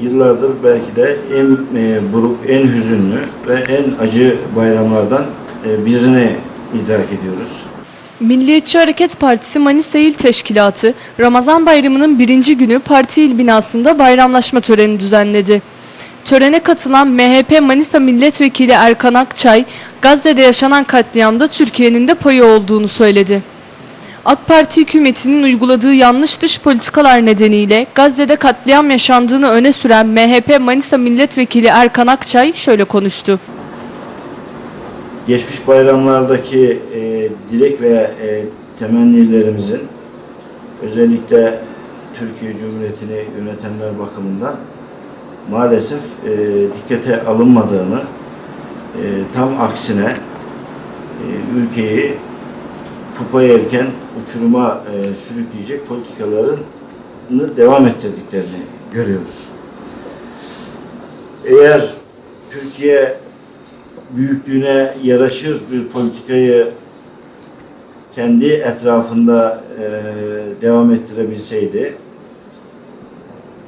yıllardır belki de en e, buruk, en hüzünlü ve en acı bayramlardan e, birini idrak ediyoruz. Milliyetçi Hareket Partisi Manisa İl Teşkilatı, Ramazan Bayramı'nın birinci günü parti il binasında bayramlaşma töreni düzenledi. Törene katılan MHP Manisa Milletvekili Erkan Akçay, Gazze'de yaşanan katliamda Türkiye'nin de payı olduğunu söyledi. AK Parti hükümetinin uyguladığı yanlış dış politikalar nedeniyle Gazze'de katliam yaşandığını öne süren MHP Manisa Milletvekili Erkan Akçay şöyle konuştu. Geçmiş bayramlardaki e, dilek veya e, temennilerimizin özellikle Türkiye Cumhuriyeti'ni yönetenler bakımından maalesef e, dikkate alınmadığını, e, tam aksine e, ülkeyi pupa yerken uçuruma e, sürükleyecek politikalarını devam ettirdiklerini görüyoruz. Eğer Türkiye büyüklüğüne yaraşır bir politikayı kendi etrafında e, devam ettirebilseydi,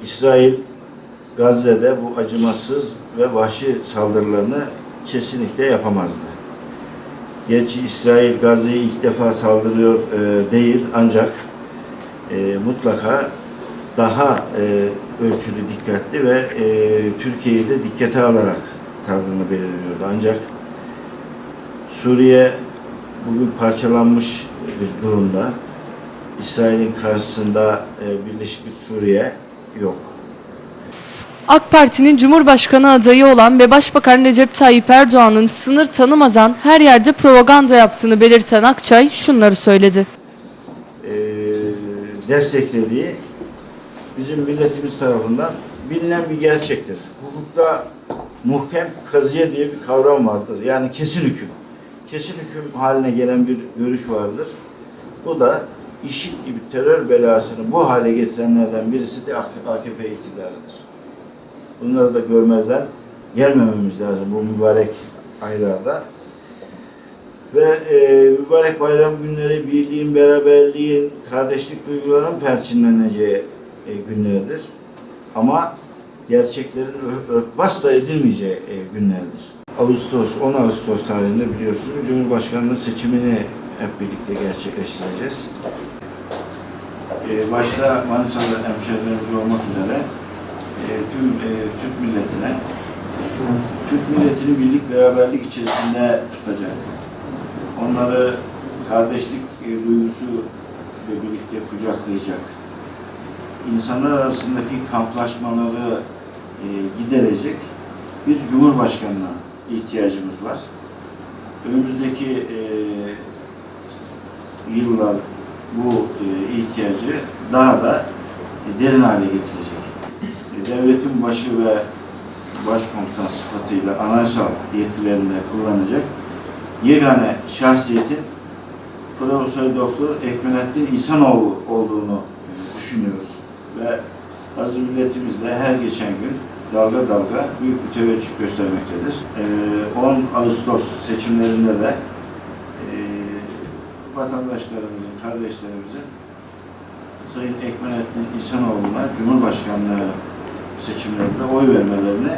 İsrail Gazze'de bu acımasız ve vahşi saldırılarını kesinlikle yapamazdı. Gerçi İsrail Gazze'ye ilk defa saldırıyor e, değil ancak e, mutlaka daha e, ölçülü, dikkatli ve e, Türkiye'yi de dikkate alarak tavrını belirliyordu. Ancak Suriye bugün parçalanmış bir durumda. İsrail'in karşısında e, Birleşik bir Suriye yok. AK Parti'nin Cumhurbaşkanı adayı olan ve Başbakan Recep Tayyip Erdoğan'ın sınır tanımazan her yerde propaganda yaptığını belirten Akçay şunları söyledi. e, desteklediği bizim milletimiz tarafından bilinen bir gerçektir. Hukukta muhkem kaziye diye bir kavram vardır. Yani kesin hüküm. Kesin hüküm haline gelen bir görüş vardır. Bu da işit gibi terör belasını bu hale getirenlerden birisi de AKP iktidarıdır. Bunları da görmezden gelmememiz lazım bu mübarek aylarda. Ve e, mübarek bayram günleri birliğin, beraberliğin, kardeşlik duygularının perçinleneceği e, günlerdir. Ama gerçeklerin ör- örtbas da edilmeyeceği e, günlerdir. Ağustos, 10 Ağustos tarihinde biliyorsunuz Cumhurbaşkanlığı seçimini hep birlikte gerçekleştireceğiz. E, başta Manisalı hemşehrilerimiz olmak üzere tüm e, Türk milletine, Türk milletini birlik beraberlik içerisinde tutacak onları kardeşlik e, duygusu ile birlikte kucaklayacak. İnsanlar arasındaki kamplaşmaları e, giderecek bir cumhurbaşkanına ihtiyacımız var. Önümüzdeki e, yıllar bu e, ihtiyacı daha da e, derin hale getirecek. Devletin başı ve başkomutan sıfatıyla anayasal yetkilerini kullanacak yegane şahsiyetin Profesör Doktor Ekmelettin İhsanoğlu olduğunu düşünüyoruz. Ve aziz milletimiz de her geçen gün dalga dalga büyük bir teveccüh göstermektedir. Ee, 10 Ağustos seçimlerinde de e, vatandaşlarımızın, kardeşlerimizin Sayın Ekmelettin İhsanoğlu'na Cumhurbaşkanlığı seçimlerinde oy vermelerini